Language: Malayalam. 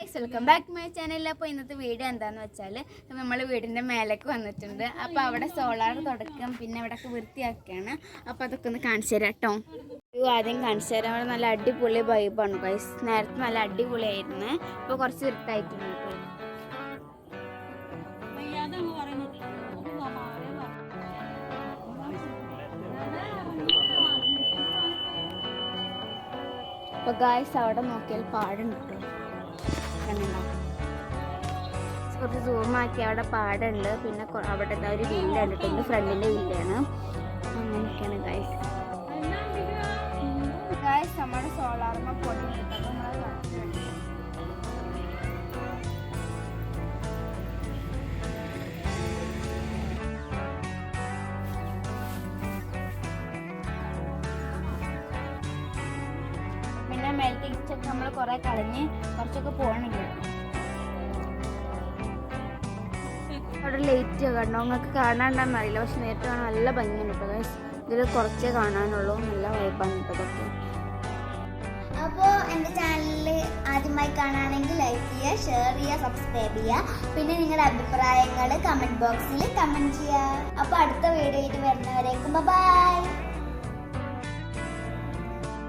വെൽക്കം ബാക്ക് മൈ ചാനൽ അപ്പോൾ ഇന്നത്തെ വീഡിയോ എന്താന്ന് വെച്ചാൽ നമ്മൾ വീടിന്റെ മേലേക്ക് വന്നിട്ടുണ്ട്. അപ്പോൾ അവിടെ സോളാർ തുടക്കം പിന്നെ അവിടെ വൃത്തിയാക്കുകയാണ് അപ്പോൾ അതൊക്കെ ഒന്ന് കാണിച്ചു തരാം കേട്ടോ ആദ്യം കാണിച്ചു തരാം. അവിടെ നല്ല അടിപൊളി ബൈബാണ് ഗൈസ് നേരത്തെ നല്ല അടിപൊളിയായിരുന്നു. ഇപ്പോൾ കുറച്ച് ഇരുട്ടായിട്ടുണ്ട് അപ്പൊ അപ്പോൾ ഗായ്സ് അവിടെ നോക്കിയാൽ പാടുണ്ട് കേട്ടോ കുറച്ച് സൂമാക്കി അവിടെ പാടുണ്ട്. പിന്നെ അവിടെ ഒരു വില്ല കണ്ടിട്ടുണ്ട്. ഫ്രണ്ടിന്റെ വില്ലയാണ് അങ്ങനെയൊക്കെയാണ് ഗൈസ് ഗൈസ് നമ്മുടെ സോളാർമ പൊട്ടിട്ടുണ്ട് ചെക്ക് പിന്നെ മേൽക്ക് നമ്മൾ കുറേ കളഞ്ഞ് കുറച്ചൊക്കെ പോകണമെങ്കിൽ അവിടെ ലേറ്റ് കണ്ടോ നിങ്ങൾക്ക് കാണാണ്ടെന്ന് അറിയില്ല പക്ഷെ നേരിട്ട് കാണാൻ നല്ല ഭംഗിയാണ് കേട്ടോ ഗൈസ് ഇതിൽ കുറച്ചേ കാണാനുള്ളൂ. നല്ല വൈബാണ് കേട്ടോ ഇതൊക്കെ. അപ്പോൾ എന്റെ ചാനലിൽ ആദ്യമായി കാണുകയാണെങ്കിൽ ലൈക്ക് ചെയ്യുക ഷെയർ ചെയ്യുക സബ്സ്ക്രൈബ് ചെയ്യുക. പിന്നെ നിങ്ങളുടെ അഭിപ്രായങ്ങൾ കമന്റ് ബോക്സിൽ കമന്റ് ചെയ്യുക. അപ്പോൾ അടുത്ത വീഡിയോയിൽ വരുന്നവരേക്കും ബൈ